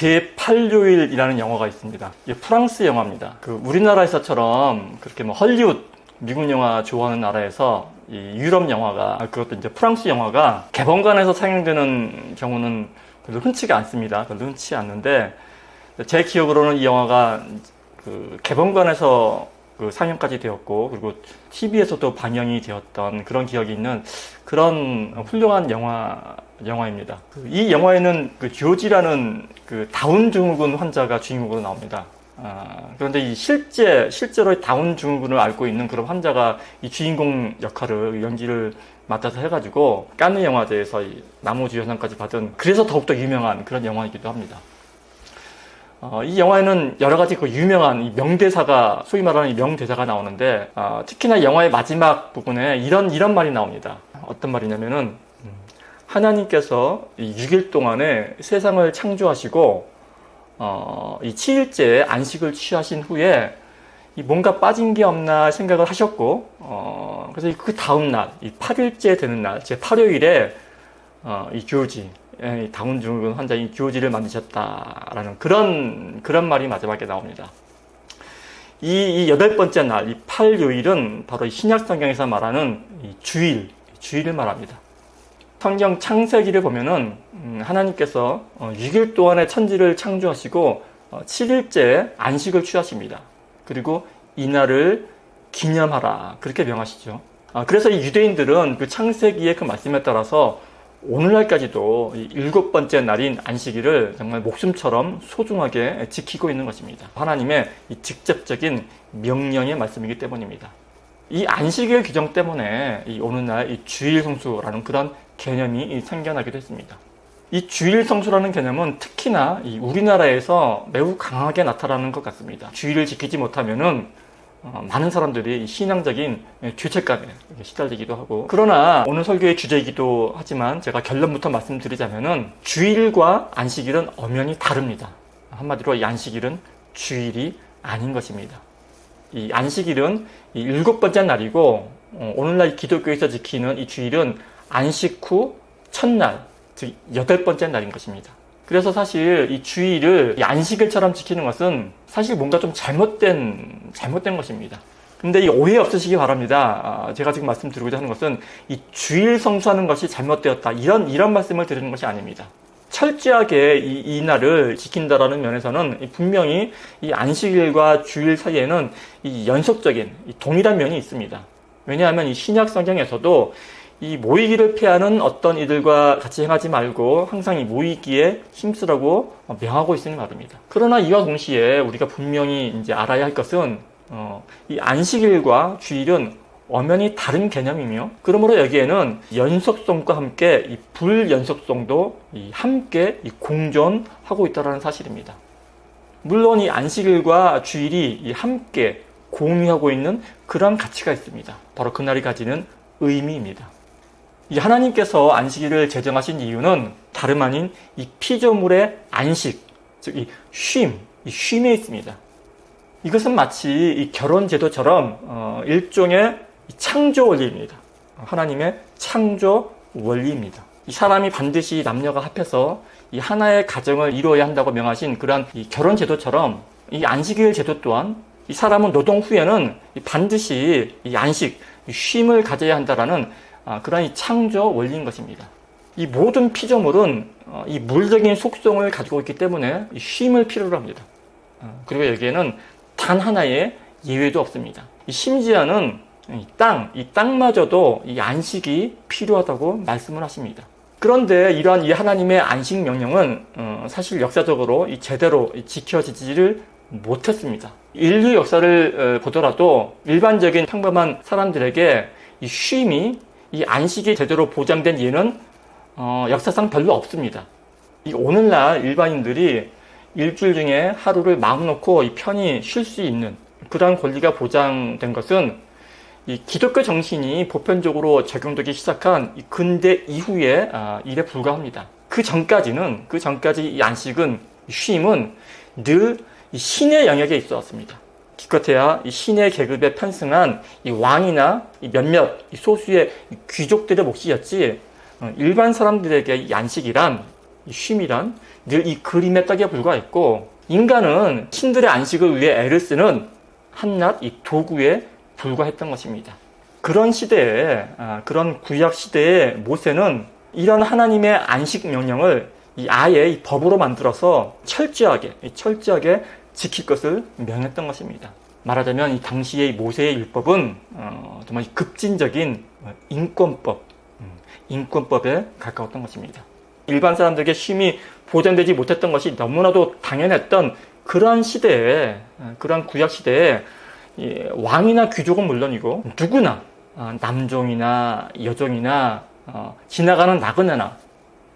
제8요일이라는 영화가 있습니다. 이게 프랑스 영화입니다. 그 우리나라에서처럼 그렇게 뭐 헐리우드 미국 영화 좋아하는 나라에서 이 유럽 영화가 아, 그것도 이제 프랑스 영화가 개봉관에서 상영되는 경우는 별로 흔치가 않습니다. 별로 흔치 않는데 제 기억으로는 이 영화가 그 개봉관에서 그 상영까지 되었고 그리고 TV에서도 방영이 되었던 그런 기억이 있는 그런 훌륭한 영화 영화입니다. 그이 영화에는 그 조지라는 그 다운 증후군 환자가 주인공으로 나옵니다. 아, 그런데 이 실제 실제로 다운 증후군을 앓고 있는 그런 환자가 이 주인공 역할을 연기를 맡아서 해가지고 깐느 영화제에서 이 나무 주연상까지 받은 그래서 더욱더 유명한 그런 영화이기도 합니다. 어, 이 영화에는 여러 가지 그 유명한 이 명대사가 소위 말하는 이 명대사가 나오는데 어, 특히나 영화의 마지막 부분에 이런 이런 말이 나옵니다. 어떤 말이냐면은 음, 하나님께서 이 6일 동안에 세상을 창조하시고 어, 이 7일째 안식을 취하신 후에 이 뭔가 빠진 게 없나 생각을 하셨고 어, 그래서 그 다음 날, 이 8일째 되는 날, 제 8요일에 어, 이 교지, 예, 이 다운 증후군 환자인 교지를 만드셨다라는 그런 그런 말이 마지막에 나옵니다. 이, 이 여덟 번째 날, 이 8요일은 바로 이 신약 성경에서 말하는 이 주일, 주일을 말합니다. 성경 창세기를 보면은 음, 하나님께서 어, 6일 동안에 천지를 창조하시고 어, 7일째 안식을 취하십니다. 그리고 이날을 기념하라 그렇게 명하시죠. 아, 그래서 이 유대인들은 그 창세기의 그 말씀에 따라서 오늘날까지도 이 일곱 번째 날인 안식일을 정말 목숨처럼 소중하게 지키고 있는 것입니다. 하나님의 이 직접적인 명령의 말씀이기 때문입니다. 이 안식일 규정 때문에 이 오늘날 이 주일 성수라는 그런 개념이 생겨나기도 했습니다. 이 주일 성수라는 개념은 특히나 이 우리나라에서 매우 강하게 나타나는 것 같습니다. 주일을 지키지 못하면은 어, 많은 사람들이 이 신앙적인 죄책감에 시달리기도 하고 그러나 오늘 설교의 주제이기도 하지만 제가 결론부터 말씀드리자면은 주일과 안식일은 엄연히 다릅니다. 한마디로 이 안식일은 주일이 아닌 것입니다. 이 안식일은 이 일곱 번째 날이고 어, 오늘날 기독교에서 지키는 이 주일은 안식 후 첫날 즉 여덟 번째 날인 것입니다. 그래서 사실 이 주일을 이 안식일처럼 지키는 것은 사실 뭔가 좀 잘못된 잘못된 것입니다. 근데 이 오해 없으시기 바랍니다. 아, 제가 지금 말씀드리고자 하는 것은 이 주일 성수하는 것이 잘못되었다 이런 이런 말씀을 드리는 것이 아닙니다. 철저하게 이, 이 날을 지킨다라는 면에서는 분명히 이 안식일과 주일 사이에는 이 연속적인 이 동일한 면이 있습니다. 왜냐하면 이 신약 성경에서도 이 모이기를 피하는 어떤 이들과 같이 행하지 말고 항상 이 모이기에 힘쓰라고 명하고 있으니 말입니다. 그러나 이와 동시에 우리가 분명히 이제 알아야 할 것은 어, 이 안식일과 주일은 엄연히 다른 개념이며 그러므로 여기에는 연속성과 함께 이 불연속성도 이 함께 이 공존하고 있다는 사실입니다. 물론 이 안식일과 주일이 이 함께 공유하고 있는 그러한 가치가 있습니다. 바로 그날이 가지는 의미입니다. 이 하나님께서 안식일을 제정하신 이유는 다름 아닌 이 피조물의 안식, 즉 이 쉼, 이 쉼에 있습니다. 이것은 마치 이 결혼 제도처럼 어, 일종의 창조 원리입니다. 하나님의 창조 원리입니다. 이 사람이 반드시 남녀가 합해서 이 하나의 가정을 이루어야 한다고 명하신 그러한 이 결혼 제도처럼 이 안식일 제도 또한 이 사람은 노동 후에는 반드시 이 안식, 이 쉼을 가져야 한다라는 아, 그러한 이 창조 원리인 것입니다. 이 모든 피조물은 어, 이 물적인 속성을 가지고 있기 때문에 이 쉼을 필요로 합니다. 어, 그리고 여기에는 단 하나의 예외도 없습니다. 이 심지어는 이 땅, 이 땅마저도 이 안식이 필요하다고 말씀을 하십니다. 그런데 이러한 이 하나님의 안식 명령은 어, 사실 역사적으로 이 제대로 지켜지지를 못했습니다. 인류 역사를 어, 보더라도 일반적인 평범한 사람들에게 이 쉼이 이 안식이 제대로 보장된 예는 어, 역사상 별로 없습니다. 이 오늘날 일반인들이 일주일 중에 하루를 마음 놓고 이 편히 쉴 수 있는 그러한 권리가 보장된 것은 이 기독교 정신이 보편적으로 적용되기 시작한 이 근대 이후의 아, 일에 불과합니다. 그 전까지는 그 전까지 이 안식은 이 쉼은 늘 신의 영역에 있어왔습니다. 기껏해야 이 신의 계급에 편승한 이 왕이나 이 몇몇 이 소수의 이 귀족들의 몫이었지 어, 일반 사람들에게 이 안식이란 이 쉼이란 늘 이 그림의 떡에 불과했고 인간은 신들의 안식을 위해 애를 쓰는 한낱 이 도구에 불과했던 것입니다. 그런 시대에 아, 그런 구약 시대에 모세는 이런 하나님의 안식 명령을 이 아예 이 법으로 만들어서 철저하게 이 철저하게 지킬 것을 명했던 것입니다. 말하자면 이 당시의 모세의 율법은 어, 정말 급진적인 인권법, 음, 인권법에 가까웠던 것입니다. 일반 사람들에게 쉼이 보장되지 못했던 것이 너무나도 당연했던 그런 시대에 어, 그런 구약 시대에 이 왕이나 귀족은 물론이고 누구나 어, 남종이나 여종이나 어, 지나가는 나그네나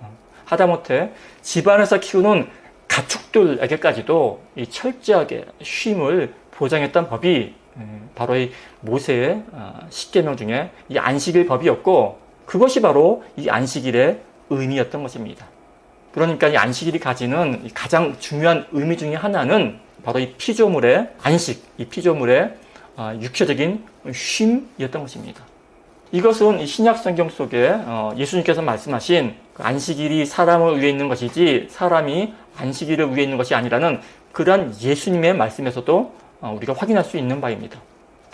어, 하다못해 집안에서 키우는 가축들에게까지도 이 철저하게 쉼을 보장했던 법이 음, 바로 이 모세의 어, 십계명 중에 이 안식일 법이었고 그것이 바로 이 안식일의 의미였던 것입니다. 그러니까 이 안식일이 가지는 이 가장 중요한 의미 중에 하나는 바로 이 피조물의 안식, 이 피조물의 어, 육체적인 쉼이었던 것입니다. 이것은 이 신약 성경 속에 어, 예수님께서 말씀하신 그 안식일이 사람을 위해 있는 것이지 사람이 안식일을 위해 있는 것이 아니라는 그러한 예수님의 말씀에서도 어, 우리가 확인할 수 있는 바입니다.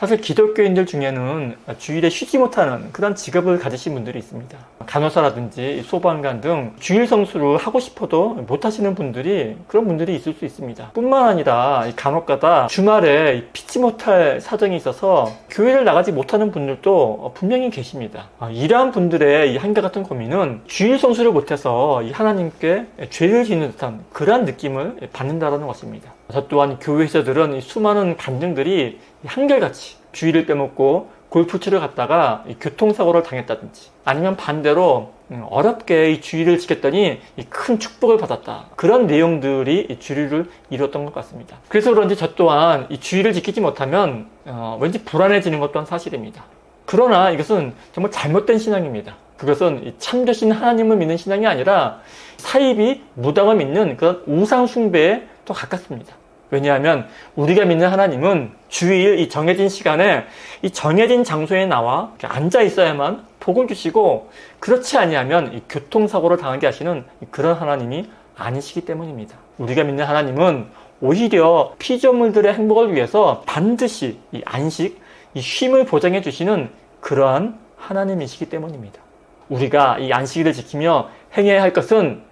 사실 기독교인들 중에는 주일에 쉬지 못하는 그런 직업을 가지신 분들이 있습니다. 간호사라든지 소방관 등 주일 성수를 하고 싶어도 못 하시는 분들이 그런 분들이 있을 수 있습니다. 뿐만 아니라 간혹가다 주말에 피치 못할 사정이 있어서 교회를 나가지 못하는 분들도 분명히 계십니다. 아, 이러한 분들의 이 한결 같은 고민은 주일 성수를 못해서 하나님께 죄를 짓는 듯한 그러한 느낌을 받는다는 것입니다. 저 또한 교회에서들은 수많은 간증들이 한결같이 주의를 빼먹고 골프치를 갔다가 교통사고를 당했다든지 아니면 반대로 음, 어렵게 이 주의를 지켰더니 큰 축복을 받았다. 그런 내용들이 주의를 이뤘던 것 같습니다. 그래서 그런지 저 또한 이 주의를 지키지 못하면 어, 왠지 불안해지는 것 또한 사실입니다. 그러나 이것은 정말 잘못된 신앙입니다. 그것은 참되신 하나님을 믿는 신앙이 아니라 사입이 무당을 믿는 그런 우상 숭배에 또 가깝습니다. 왜냐하면 우리가 믿는 하나님은 주일 이 정해진 시간에 이 정해진 장소에 나와 앉아 있어야만 복을 주시고 그렇지 아니하면 이 교통사고를 당하게 하시는 그런 하나님이 아니시기 때문입니다. 우리가 믿는 하나님은 오히려 피조물들의 행복을 위해서 반드시 이 안식, 이 쉼을 보장해 주시는 그러한 하나님이시기 때문입니다. 우리가 이 안식일을 지키며 행해야 할 것은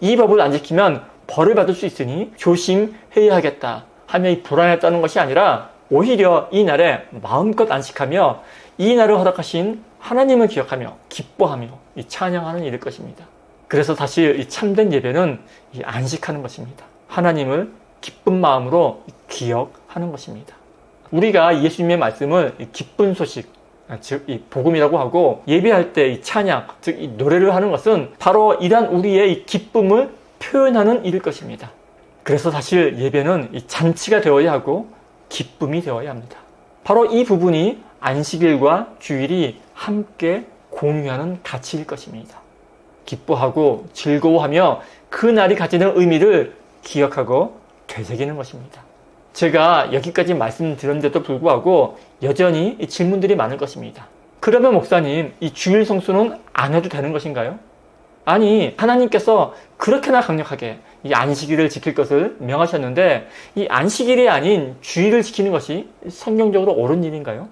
이 법을 안 지키면 벌을 받을 수 있으니 조심해야겠다 하며 떠는 것이 아니라 오히려 이 날에 마음껏 안식하며 이 날을 허락하신 하나님을 기억하며 기뻐하며 이 찬양하는 일일 것입니다. 그래서 이 참된 예배는 이 안식하는 것입니다. 하나님을 기쁜 마음으로 기억하는 것입니다. 우리가 예수님의 말씀을 기쁜 소식, 즉, 이 복음이라고 하고 예배할 때 이 찬양, 즉, 이 노래를 하는 것은 바로 이러한 우리의 이 기쁨을 표현하는 일일 것입니다. 그래서 사실 예배는 잔치가 되어야 하고 기쁨이 되어야 합니다. 바로 이 부분이 안식일과 주일이 함께 공유하는 가치일 것입니다. 기뻐하고 즐거워하며 그 날이 가지는 의미를 기억하고 되새기는 것입니다. 제가 여기까지 말씀드렸는데도 불구하고 여전히 질문들이 많을 것입니다. 그러면 목사님, 이 주일 성수는 안 해도 되는 것인가요? 아니, 하나님께서 그렇게나 강력하게 이 안식일을 지킬 것을 명하셨는데 이 안식일이 아닌 주일을 지키는 것이 성경적으로 옳은 일인가요?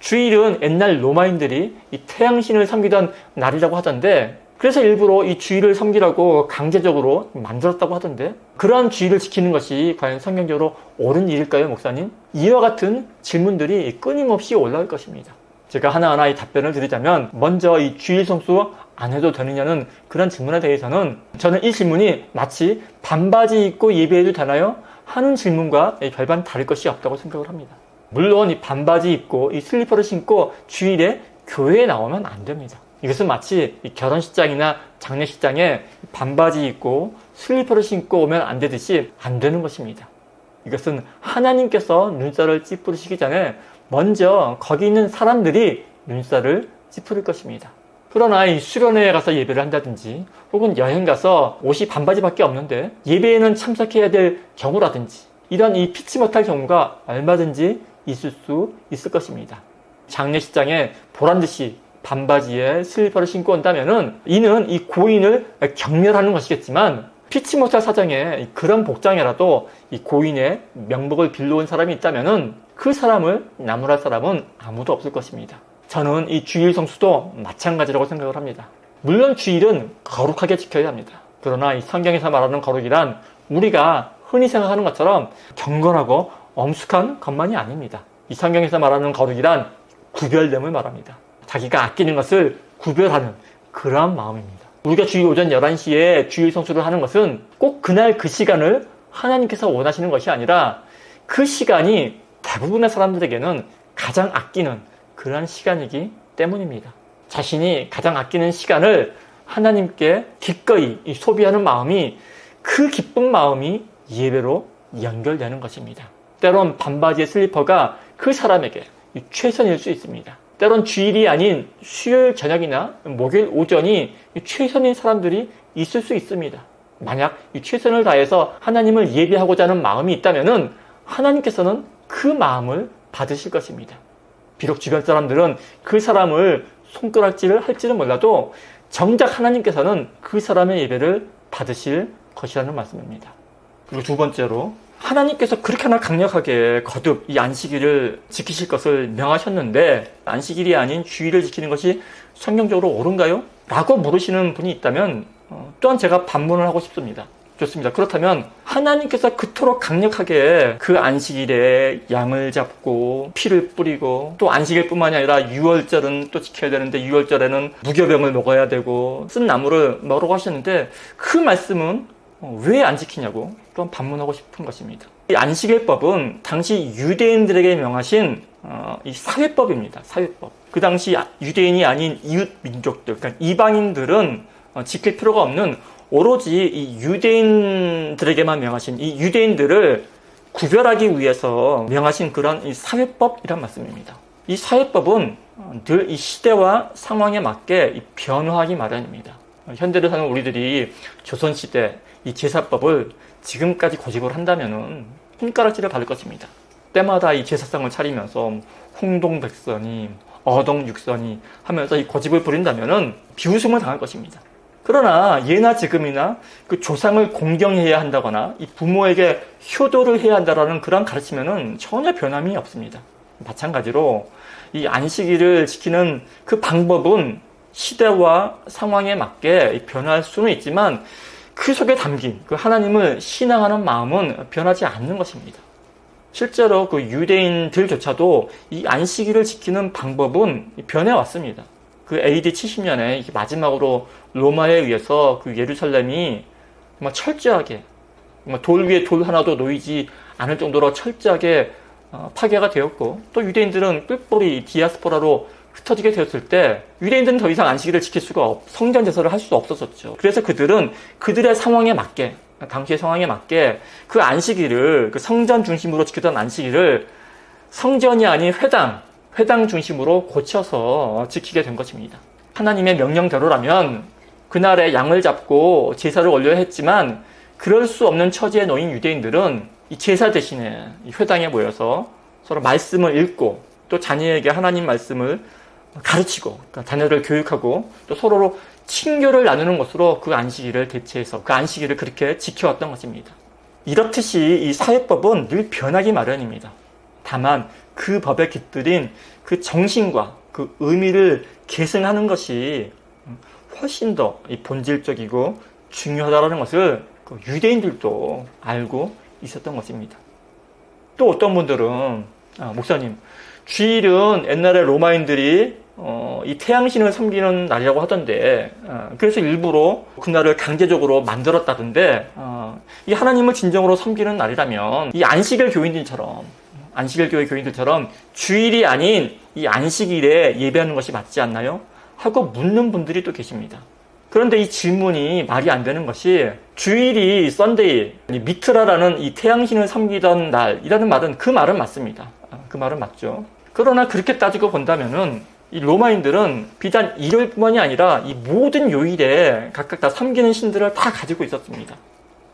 주일은 옛날 로마인들이 이 태양신을 섬기던 날이라고 하던데 그래서 일부러 이 주일을 섬기라고 강제적으로 만들었다고 하던데 그러한 주일을 지키는 것이 과연 성경적으로 옳은 일일까요, 목사님? 이와 같은 질문들이 끊임없이 올라올 것입니다. 제가 하나하나 이 답변을 드리자면 먼저 이 주일 성수 안 해도 되느냐는 그런 질문에 대해서는 저는 이 질문이 마치 반바지 입고 예배해도 되나요? 하는 질문과 별반 다를 것이 없다고 생각을 합니다. 물론 이 반바지 입고 이 슬리퍼를 신고 주일에 교회에 나오면 안 됩니다. 이것은 마치 결혼식장이나 장례식장에 반바지 입고 슬리퍼를 신고 오면 안 되듯이 안 되는 것입니다. 이것은 하나님께서 눈살을 찌푸리시기 전에 먼저 거기 있는 사람들이 눈살을 찌푸릴 것입니다. 그러나 이 수련회에 가서 예배를 한다든지 혹은 여행 가서 옷이 반바지밖에 없는데 예배에는 참석해야 될 경우라든지 이런 이 피치 못할 경우가 얼마든지 있을 수 있을 것입니다. 장례식장에 보란 듯이 반바지에 슬리퍼를 신고 온다면은 이는 이 고인을 경멸하는 것이겠지만 피치 못할 사정에 그런 복장이라도 이 고인의 명복을 빌려온 사람이 있다면은 그 사람을 나무랄 사람은 아무도 없을 것입니다. 저는 이 주일 성수도 마찬가지라고 생각을 합니다. 물론 주일은 거룩하게 지켜야 합니다. 그러나 이 성경에서 말하는 거룩이란 우리가 흔히 생각하는 것처럼 경건하고 엄숙한 것만이 아닙니다. 이 성경에서 말하는 거룩이란 구별됨을 말합니다. 자기가 아끼는 것을 구별하는 그러한 마음입니다. 우리가 주일 오전 11시에 주일 성수를 하는 것은 꼭 그날 그 시간을 하나님께서 원하시는 것이 아니라 그 시간이 대부분의 사람들에게는 가장 아끼는 그러한 시간이기 때문입니다. 자신이 가장 아끼는 시간을 하나님께 기꺼이 소비하는 마음이 그 기쁜 마음이 예배로 연결되는 것입니다. 때론 반바지의 슬리퍼가 그 사람에게 최선일 수 있습니다. 때론 주일이 아닌 수요일 저녁이나 목요일 오전이 최선인 사람들이 있을 수 있습니다. 만약 최선을 다해서 하나님을 예배하고자 하는 마음이 있다면 하나님께서는 그 마음을 받으실 것입니다. 비록 주변 사람들은 그 사람을 손가락질을 할지는 몰라도 정작 하나님께서는 그 사람의 예배를 받으실 것이라는 말씀입니다. 그리고 두 번째로 하나님께서 그렇게나 강력하게 거듭 이 안식일을 지키실 것을 명하셨는데 안식일이 아닌 주일을 지키는 것이 성경적으로 옳은가요? 라고 물으시는 분이 있다면 어, 또한 제가 반문을 하고 싶습니다. 좋습니다. 그렇다면 하나님께서 그토록 강력하게 그 안식일에 양을 잡고 피를 뿌리고 또 안식일 뿐만이 아니라 유월절은 또 지켜야 되는데 유월절에는 무교병을 먹어야 되고 쓴 나무를 먹으라고 하셨는데 그 말씀은 왜 안 지키냐고 또한 반문하고 싶은 것입니다. 이 안식일법은 당시 유대인들에게 명하신 어, 이 사회법입니다. 사회법. 그 당시 유대인이 아닌 이웃 민족들, 그러니까 이방인들은 어, 지킬 필요가 없는 오로지 이 유대인들에게만 명하신 이 유대인들을 구별하기 위해서 명하신 그런 이 사회법이란 말씀입니다. 이 사회법은 늘 이 시대와 상황에 맞게 변화하기 마련입니다. 현대를 사는 우리들이 조선시대 이 제사법을 지금까지 고집을 한다면 손가락질을 받을 것입니다. 때마다 이 제사상을 차리면서 홍동백선이 어동육선이 하면서 이 고집을 부린다면 비웃음을 당할 것입니다. 그러나 예나 지금이나 그 조상을 공경해야 한다거나 이 부모에게 효도를 해야 한다라는 그런 가르침에는 전혀 변함이 없습니다. 마찬가지로 이 안식일을 지키는 그 방법은 시대와 상황에 맞게 변할 수는 있지만 그 속에 담긴 그 하나님을 신앙하는 마음은 변하지 않는 것입니다. 실제로 그 유대인들조차도 이 안식일을 지키는 방법은 변해왔습니다. 그 AD 70년에 마지막으로 로마에 의해서 그 예루살렘이 정말 철저하게 돌 위에 돌 하나도 놓이지 않을 정도로 철저하게 어, 파괴가 되었고 또 유대인들은 뿔뿔이 디아스포라로 흩어지게 되었을 때 유대인들은 더 이상 안식일을 지킬 수가 없, 성전 제사를 할 수가 없었었죠. 그래서 그들은 그들의 상황에 맞게 당시의 상황에 맞게 그 안식일을 그 성전 중심으로 지키던 안식일을 성전이 아닌 회당 회당 중심으로 고쳐서 지키게 된 것입니다. 하나님의 명령대로라면 그날에 양을 잡고 제사를 올려야 했지만 그럴 수 없는 처지에 놓인 유대인들은 이 제사 대신에 회당에 모여서 서로 말씀을 읽고 또 자녀에게 하나님 말씀을 가르치고 그러니까 자녀를 교육하고 또 서로로 친교를 나누는 것으로 그 안식일을 대체해서 그 안식일을 그렇게 지켜왔던 것입니다. 이렇듯이 이 사회법은 늘 변하기 마련입니다. 다만 그 법에 깃들인 그 정신과 그 의미를 계승하는 것이 훨씬 더 본질적이고 중요하다는 것을 그 유대인들도 알고 있었던 것입니다. 또 어떤 분들은 아, 목사님 주일은 옛날에 로마인들이 어, 이 태양신을 섬기는 날이라고 하던데 어, 그래서 일부러 그날을 강제적으로 만들었다던데 어, 이 하나님을 진정으로 섬기는 날이라면 이 안식일 교인들처럼 안식일 교회 교인들처럼 주일이 아닌 이 안식일에 예배하는 것이 맞지 않나요? 하고 묻는 분들이 또 계십니다. 그런데 이 질문이 말이 안 되는 것이 주일이 썬데이, 미트라라는 이 태양신을 섬기던 날이라는 말은 그 말은 맞습니다. 아, 그 말은 맞죠. 그러나 그렇게 따지고 본다면은 이 로마인들은 비단 일요일뿐만이 아니라 이 모든 요일에 각각 다 섬기는 신들을 다 가지고 있었습니다.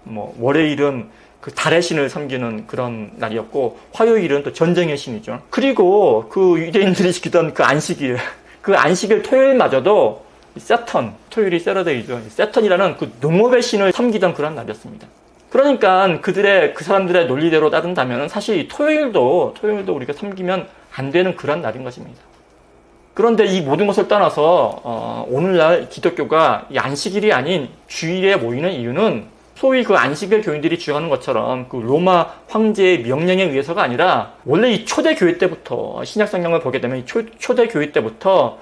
뭐 월요일은 그 달의 신을 섬기는 그런 날이었고 화요일은 또 전쟁의 신이죠. 그리고 그 유대인들이 지키던 그 안식일 그 안식일 토요일마저도 이 세턴, 토요일이 세러데이죠. 세턴이라는 그 농업의 신을 섬기던 그런 날이었습니다. 그러니까 그들의 그 사람들의 논리대로 따른다면 사실 이 토요일도 토요일도 우리가 섬기면 안 되는 그런 날인 것입니다. 그런데 이 모든 것을 떠나서 어, 오늘날 기독교가 이 안식일이 아닌 주일에 모이는 이유는 소위 그 안식일 교인들이 주장하는 것처럼 그 로마 황제의 명령에 의해서가 아니라 원래 이 초대 교회 때부터 신약 성경을 보게 되면 이 초, 초대 교회 때부터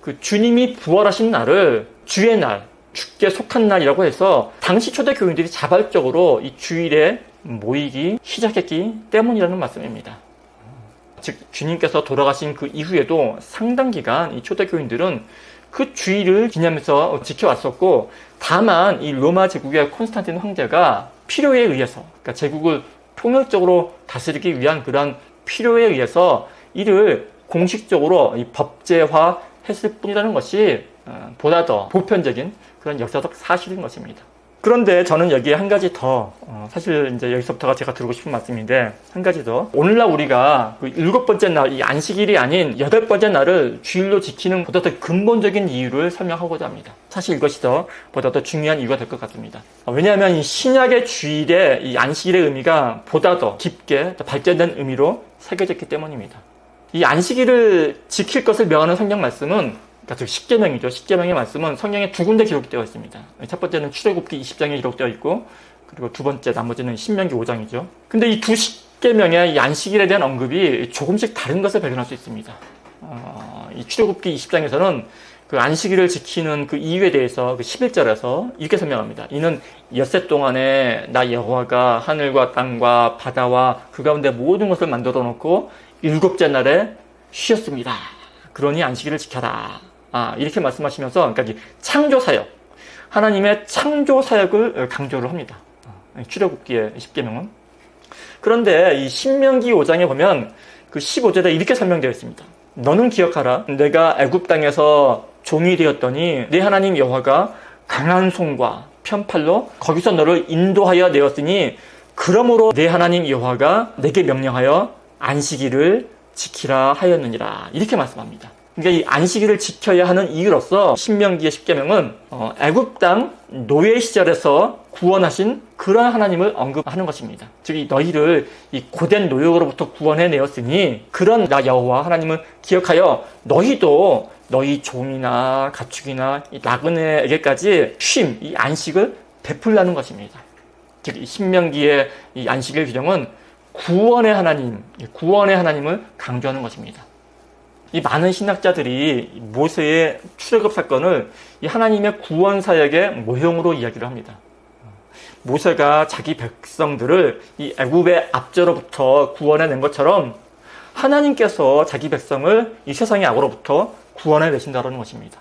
그 주님이 부활하신 날을 주의 날, 주께 속한 날이라고 해서 당시 초대 교인들이 자발적으로 이 주일에 모이기 시작했기 때문이라는 말씀입니다. 즉 주님께서 돌아가신 그 이후에도 상당 기간 이 초대 교인들은 그 주의를 기념해서 지켜왔었고 다만 이 로마 제국의 콘스탄틴 황제가 필요에 의해서 그러니까 제국을 통일적으로 다스리기 위한 그러한 필요에 의해서 이를 공식적으로 이 법제화 했을 뿐이라는 것이 어, 보다 더 보편적인 그런 역사적 사실인 것입니다. 그런데 저는 여기에 한 가지 더 어, 사실 이제 여기서부터가 제가 드리고 싶은 말씀인데 한 가지 더 오늘날 우리가 그 일곱 번째 날 이 안식일이 아닌 여덟 번째 날을 주일로 지키는 보다 더 근본적인 이유를 설명하고자 합니다. 사실 이것이 더 보다 더 중요한 이유가 될 것 같습니다. 어, 왜냐하면 이 신약의 주일의 이 안식일의 의미가 보다 더 깊게 더 발전된 의미로 새겨졌기 때문입니다. 이 안식일을 지킬 것을 명하는 성경 말씀은 그러니까 즉 십계명이죠. 십계명의 말씀은 성경에 두 군데 기록되어 있습니다. 첫 번째는 출애굽기 20장에 기록되어 있고 그리고 두 번째 나머지는 신명기 5장이죠. 근데 이 두 십계명의 이 안식일에 대한 언급이 조금씩 다른 것을 발견할 수 있습니다. 어, 이 출애굽기 20장에서는 그 안식일을 지키는 그 이유에 대해서 그 11절에서 이렇게 설명합니다. 이는 엿새 동안에 나 여호와가 하늘과 땅과 바다와 그 가운데 모든 것을 만들어 놓고 일곱째 날에 쉬었습니다. 그러니 안식일을 지켜라. 아, 이렇게 말씀하시면서, 그러니까 창조 사역, 하나님의 창조 사역을 강조를 합니다. 출애굽기의 10계명은. 그런데 이 신명기 5장에 보면 그 15절에 이렇게 설명되어 있습니다. 너는 기억하라. 내가 애굽 땅에서 종이 되었더니 내 하나님 여호와가 강한 손과 편팔로 거기서 너를 인도하여 내었으니 그러므로 내 하나님 여호와가 내게 명령하여 안식일을 지키라 하였느니라. 이렇게 말씀합니다. 그러니까 이 안식일을 지켜야 하는 이유로서 신명기의 십계명은 어, 애굽 땅 노예 시절에서 구원하신 그런 하나님을 언급하는 것입니다. 즉 너희를 이 고된 노역으로부터 구원해 내었으니 그런 나 여호와 하나님을 기억하여 너희도 너희 종이나 가축이나 이 나그네에게까지 쉼, 이 안식을 베풀라는 것입니다. 즉 신명기의 이 안식일 규정은 구원의 하나님, 구원의 하나님을 강조하는 것입니다. 이 많은 신학자들이 모세의 출애굽 사건을 이 하나님의 구원 사역의 모형으로 이야기를 합니다. 모세가 자기 백성들을 이 애굽의 압제로부터 구원해낸 것처럼 하나님께서 자기 백성을 이 세상의 악으로부터 구원해 내신다는 것입니다.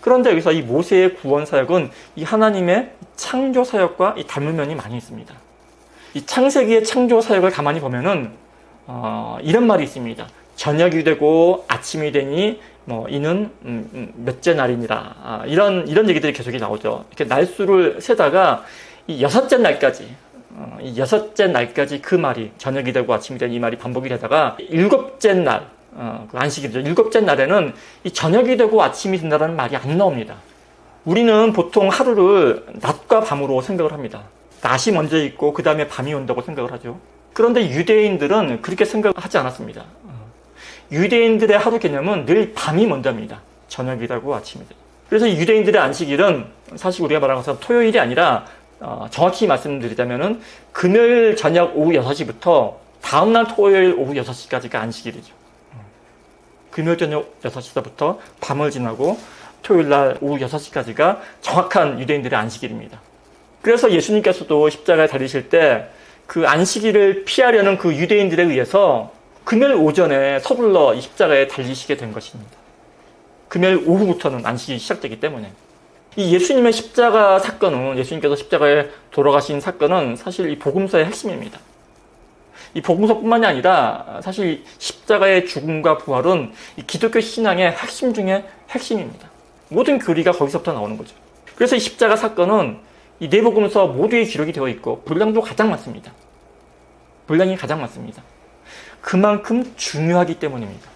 그런데 여기서 이 모세의 구원 사역은 이 하나님의 창조 사역과 이 닮은 면이 많이 있습니다. 이 창세기의 창조 사역을 가만히 보면은 어, 이런 말이 있습니다. 저녁이 되고 아침이 되니 뭐 이는 음, 음, 몇째 날이니라 아, 이런 이런 얘기들이 계속 나오죠. 이렇게 날수를 세다가 이 여섯째 날까지 어, 이 여섯째 날까지 그 말이 저녁이 되고 아침이 되니 이 말이 반복이 되다가 일곱째 날 어, 그 안식이죠. 일곱째 날에는 이 저녁이 되고 아침이 된다는 말이 안 나옵니다. 우리는 보통 하루를 낮과 밤으로 생각을 합니다. 낮이 먼저 있고 그 다음에 밤이 온다고 생각을 하죠. 그런데 유대인들은 그렇게 생각하지 않았습니다. 유대인들의 하루 개념은 늘 밤이 먼저입니다. 저녁이라고 아침이다. 그래서 유대인들의 안식일은 사실 우리가 말하는 것처럼 토요일이 아니라 어, 정확히 말씀드리자면은 금요일 저녁 오후 6시부터 다음날 토요일 오후 6시까지가 안식일이죠. 금요일 저녁 6시부터 밤을 지나고 토요일 날 오후 6시까지가 정확한 유대인들의 안식일입니다. 그래서 예수님께서도 십자가에 달리실 때 그 안식일을 피하려는 그 유대인들에 의해서 금요일 오전에 서둘러 이 십자가에 달리시게 된 것입니다. 금요일 오후부터는 안식이 시작되기 때문에. 이 예수님의 십자가 사건은, 예수님께서 십자가에 돌아가신 사건은 사실 이 복음서의 핵심입니다. 이 복음서뿐만이 아니라 사실 십자가의 죽음과 부활은 이 기독교 신앙의 핵심 중의 핵심입니다. 모든 교리가 거기서부터 나오는 거죠. 그래서 이 십자가 사건은 이 네 복음서 모두에 기록이 되어 있고 분량도 가장 많습니다. 분량이 가장 많습니다. 그만큼 중요하기 때문입니다.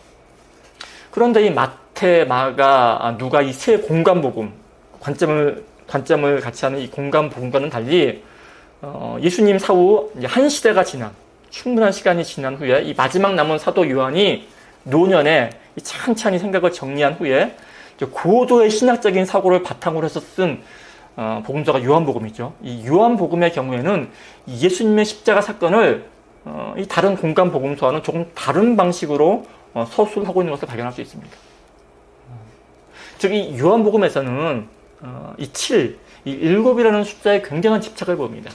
그런데 이 마태, 마가, 아, 누가 이 세 공간 복음 관점을 관점을 같이 하는 이 공간 복음과는 달리 어, 예수님 사후 한 시대가 지난 충분한 시간이 지난 후에 이 마지막 남은 사도 요한이 노년에 이 찬찬히 생각을 정리한 후에 고도의 신학적인 사고를 바탕으로 해서 쓴 어, 복음서가 요한복음이죠. 이 요한복음의 경우에는 이 예수님의 십자가 사건을 어, 이 다른 공간 복음서와는 조금 다른 방식으로 어, 서술하고 있는 것을 발견할 수 있습니다. 즉, 이 요한복음에서는 어, 이 7, 이 7이라는 숫자에 굉장한 집착을 보입니다.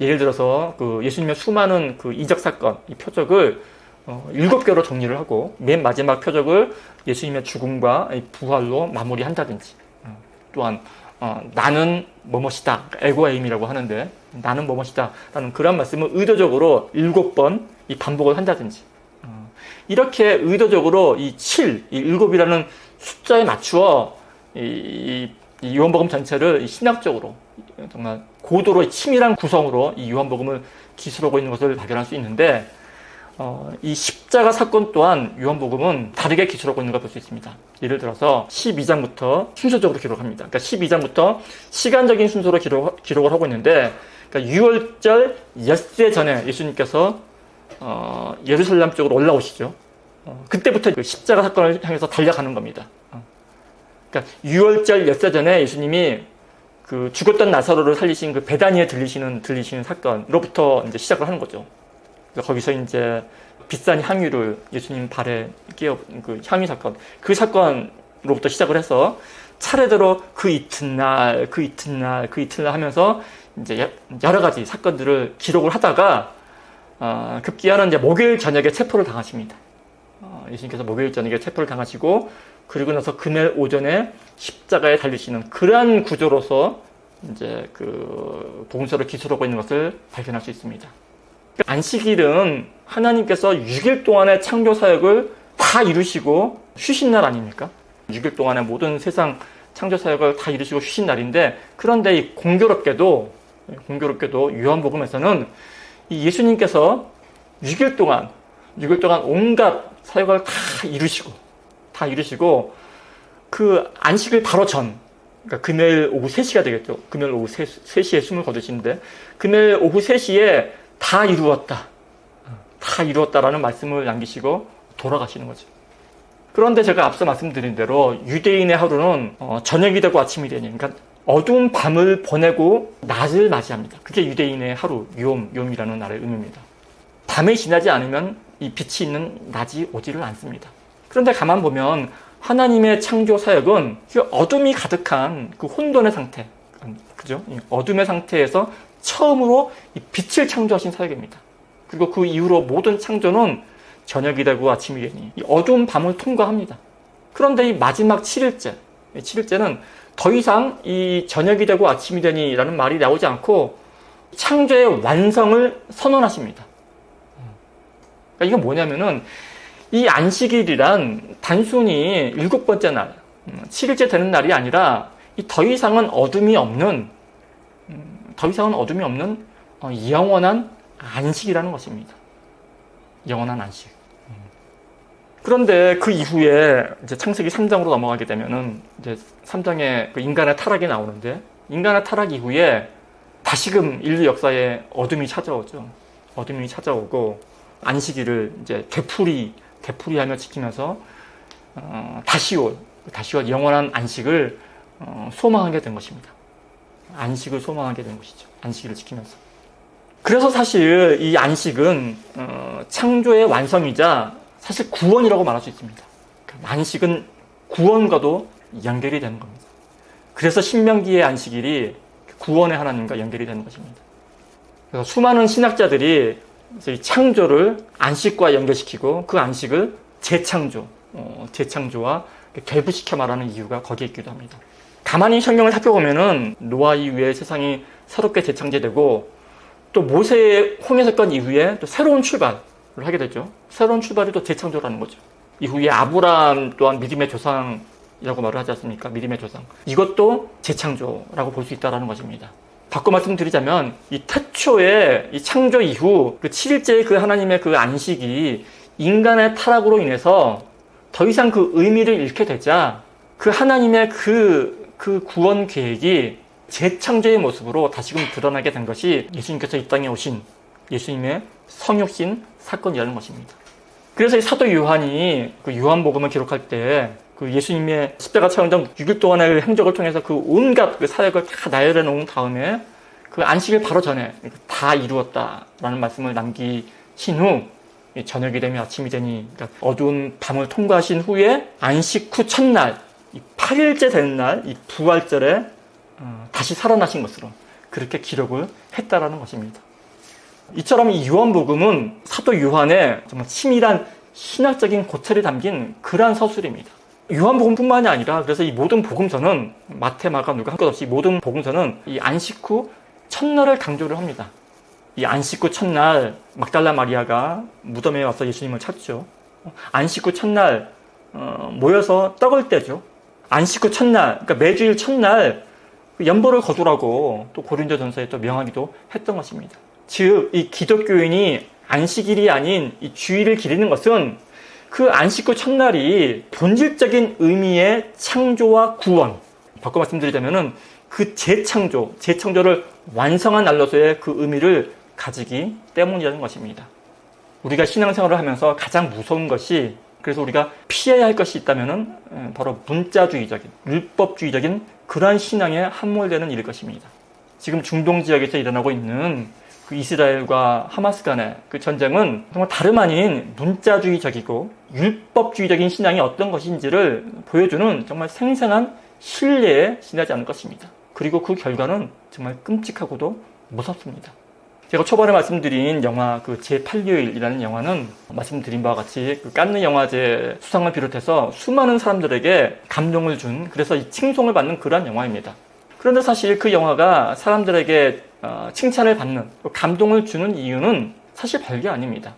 예를 들어서 그 예수님의 수많은 그 이적 사건, 이 표적을 어, 7개로 정리를 하고 맨 마지막 표적을 예수님의 죽음과 이 부활로 마무리한다든지 어, 또한 어, 나는 뭐뭇이다 에고에임이라고 하는데 나는 뭐뭇이다 라는 그런 말씀을 의도적으로 일곱 번 이 반복을 한다든지 어, 이렇게 의도적으로 이 7, 이 7이라는 숫자에 맞추어 이, 이, 이 요한복음 전체를 이 신학적으로 정말 고도로 치밀한 구성으로 이 요한복음을 기술하고 있는 것을 발견할 수 있는데 어, 이 십자가 사건 또한 요한복음은 다르게 기술하고 있는 걸 볼 수 있습니다. 예를 들어서 12장부터 순서적으로 기록합니다. 그러니까 12장부터 시간적인 순서로 기록, 기록을 하고 있는데 그러니까 6월절 엿새 전에 예수님께서 어, 예루살렘 쪽으로 올라오시죠. 어, 그때부터 그 십자가 사건을 향해서 달려가는 겁니다. 어. 그러니까 6월절 엿새 전에 예수님이 그 죽었던 나사로를 살리신 그 베다니에 들리시는 들리시는 사건으로부터 이제 시작을 하는 거죠. 거기서 이제 비싼 향유를 예수님 발에 끼워 그 향유 사건 그 사건으로부터 시작을 해서 차례대로 그 이튿날 그 이튿날 그 이튿날 하면서 이제 여러 가지 사건들을 기록을 하다가 어, 급기야는 이제 목요일 저녁에 체포를 당하십니다. 어, 예수님께서 목요일 저녁에 체포를 당하시고 그리고 나서 금요일 오전에 십자가에 달리시는 그러한 구조로서 이제 그 복음서를 기술하고 있는 것을 발견할 수 있습니다. 안식일은 하나님께서 6일 동안의 창조 사역을 다 이루시고 쉬신 날 아닙니까? 6일 동안의 모든 세상 창조 사역을 다 이루시고 쉬신 날인데 그런데 이 공교롭게도 공교롭게도 요한복음에서는 이 예수님께서 6일 동안 6일 동안 온갖 사역을 다 이루시고 다 이루시고 그 안식일 바로 전 그러니까 금요일 오후 3시가 되겠죠. 금요일 오후 3, 3시에 숨을 거두시는데 금요일 오후 3시에 다 이루었다. 다 이루었다라는 말씀을 남기시고 돌아가시는 거죠. 그런데 제가 앞서 말씀드린 대로 유대인의 하루는 어, 저녁이 되고 아침이 되니 그러니까 어두운 밤을 보내고 낮을 맞이합니다. 그게 유대인의 하루 욤, 욤이라는 나라의 의미입니다. 밤이 지나지 않으면 이 빛이 있는 낮이 오지를 않습니다. 그런데 가만 보면 하나님의 창조 사역은 어둠이 가득한 그 혼돈의 상태, 그죠? 어둠의 상태에서 처음으로 빛을 창조하신 사역입니다. 그리고 그 이후로 모든 창조는 저녁이 되고 아침이 되니 어두운 밤을 통과합니다. 그런데 이 마지막 7일째, 7일째는 더 이상 이 저녁이 되고 아침이 되니라는 말이 나오지 않고 창조의 완성을 선언하십니다. 그러니까 이건 뭐냐면은 이 안식일이란 단순히 일곱 번째 날, 7일째 음, 되는 날이 아니라 더 이상은 어둠이 없는, 음, 더 이상은 어둠이 없는 어, 영원한 안식이라는 것입니다. 영원한 안식. 음. 그런데 그 이후에 이제 창세기 3장으로 넘어가게 되면은 이제 3장에 그 인간의 타락이 나오는데 인간의 타락 이후에 다시금 인류 역사에 어둠이 찾아오죠. 어둠이 찾아오고 안식일을 이제 되풀이 되풀이하며 지키면서 어, 다시 올 다시 올 영원한 안식을 어, 소망하게 된 것입니다. 안식을 소망하게 된 것이죠. 안식일을 지키면서. 그래서 사실 이 안식은 어, 창조의 완성이자 사실 구원이라고 말할 수 있습니다. 그러니까 안식은 구원과도 연결이 되는 겁니다. 그래서 신명기의 안식일이 구원의 하나님과 연결이 되는 것입니다. 그래서 수많은 신학자들이 창조를 안식과 연결시키고 그 안식을 재창조, 어, 재창조와 결부시켜 말하는 이유가 거기에 있기도 합니다. 가만히 성경을 살펴보면은 노아 이후에 세상이 새롭게 재창제되고 또 모세의 홍해 사건 이후에 또 새로운 출발을 하게 되죠. 새로운 출발이 또 재창조라는 거죠. 이후에 아브라함 또한 믿음의 조상이라고 말을 하지 않습니까? 믿음의 조상. 이것도 재창조라고 볼 수 있다는 것입니다. 바꿔 말씀드리자면 이 태초의 이 창조 이후 그 7일째의 그 하나님의 그 안식이 인간의 타락으로 인해서 더 이상 그 의미를 잃게 되자 그 하나님의 그, 그 구원 계획이 재창조의 모습으로 다시금 드러나게 된 것이 예수님께서 이 땅에 오신 예수님의 성육신 사건이라는 것입니다. 그래서 이 사도 요한이 그 요한복음을 기록할 때 그 예수님의 십자가 차원점 6일 동안의 그 행적을 통해서 그 온갖 그 사역을 다 나열해 놓은 다음에 그 안식일 바로 전에 다 이루었다라는 말씀을 남기신 후이 저녁이 되면 아침이 되니 그러니까 어두운 밤을 통과하신 후에 안식 후 첫날 이 8일째 되는 날 이 부활절에 어, 다시 살아나신 것으로 그렇게 기록을 했다라는 것입니다. 이처럼 이 요한복음은 사도 요한의 정말 치밀한 신학적인 고찰이 담긴 그러한 서술입니다. 요한복음뿐만이 아니라 그래서 이 모든 복음서는 마태, 마가, 누가 한 것 없이 모든 복음서는 이 안식 후 첫날을 강조를 합니다. 이 안식 후 첫날 막달라 마리아가 무덤에 와서 예수님을 찾죠. 안식 후 첫날 어, 모여서 떡을 떼죠. 안식 후 첫날, 그러니까 매주일 첫날 그 연보를 거두라고 또 고린도전서에 또 명하기도 했던 것입니다. 즉, 이 기독교인이 안식일이 아닌 이 주일을 기리는 것은 그 안식 후 첫날이 본질적인 의미의 창조와 구원. 바꿔 말씀드리자면은 그 재창조, 재창조를 완성한 날로서의 그 의미를 가지기 때문이라는 것입니다. 우리가 신앙생활을 하면서 가장 무서운 것이 그래서 우리가 피해야 할 것이 있다면은 에, 바로 문자주의적인, 율법주의적인 그러한 신앙에 함몰되는 일일 것입니다. 지금 중동 지역에서 일어나고 있는 그 이스라엘과 하마스 간의 그 전쟁은 정말 다름 아닌 문자주의적이고 율법주의적인 신앙이 어떤 것인지를 보여주는 정말 생생한 신뢰에 지나지 않을 것입니다. 그리고 그 결과는 정말 끔찍하고도 무섭습니다. 제가 초반에 말씀드린 영화 그 제8요일이라는 영화는 말씀드린 바와 같이 그 깐느 영화제 수상을 비롯해서 수많은 사람들에게 감동을 준 그래서 이 칭송을 받는 그러한 영화입니다. 그런데 사실 그 영화가 사람들에게 어, 칭찬을 받는 감동을 주는 이유는 사실 별게 아닙니다.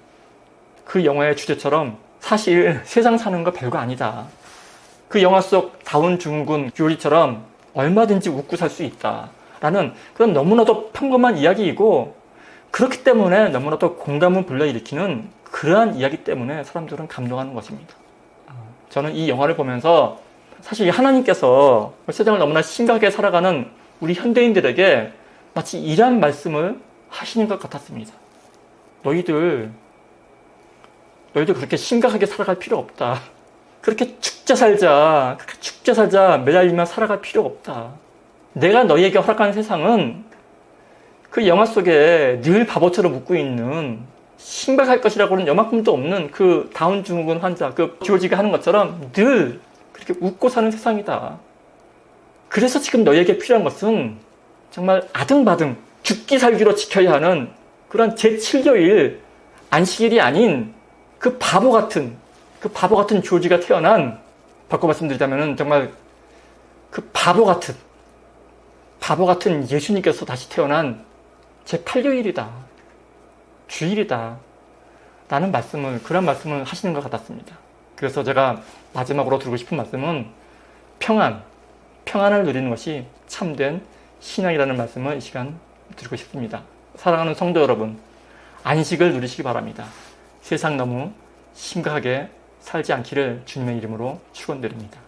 그 영화의 주제처럼 사실 세상 사는 거 별거 아니다. 그 영화 속 다운 증후군 교리처럼 얼마든지 웃고 살 수 있다. 라는 그런 너무나도 평범한 이야기이고 그렇기 때문에 너무나도 공감을 불러일으키는 그러한 이야기 때문에 사람들은 감동하는 것입니다. 저는 이 영화를 보면서 사실 하나님께서 세상을 너무나 심각하게 살아가는 우리 현대인들에게 마치 이러한 말씀을 하시는 것 같았습니다. 너희들, 너희들 그렇게 심각하게 살아갈 필요 없다. 그렇게 축제 살자, 그렇게 축제 살자, 매달리며 살아갈 필요 없다. 내가 너희에게 허락한 세상은 그 영화 속에 늘 바보처럼 웃고 있는 심각할 것이라고는 요만큼도 없는 그 다운 증후군 환자, 그 지오지가 하는 것처럼 늘 그렇게 웃고 사는 세상이다. 그래서 지금 너희에게 필요한 것은 정말 아등바등 죽기 살기로 지켜야 하는 그런 제7교일 안식일이 아닌 그 바보 같은 그 바보 같은 조지가 태어난 바꿔 말씀드리자면 정말 그 바보 같은 바보 같은 예수님께서 다시 태어난 제8교일이다. 주일이다. 라는 말씀을, 그런 말씀을 하시는 것 같았습니다. 그래서 제가 마지막으로 드리고 싶은 말씀은 평안, 평안을 누리는 것이 참된 신앙이라는 말씀을 이 시간 드리고 싶습니다. 사랑하는 성도 여러분, 안식을 누리시기 바랍니다. 세상 너무 심각하게 살지 않기를 주님의 이름으로 축원드립니다.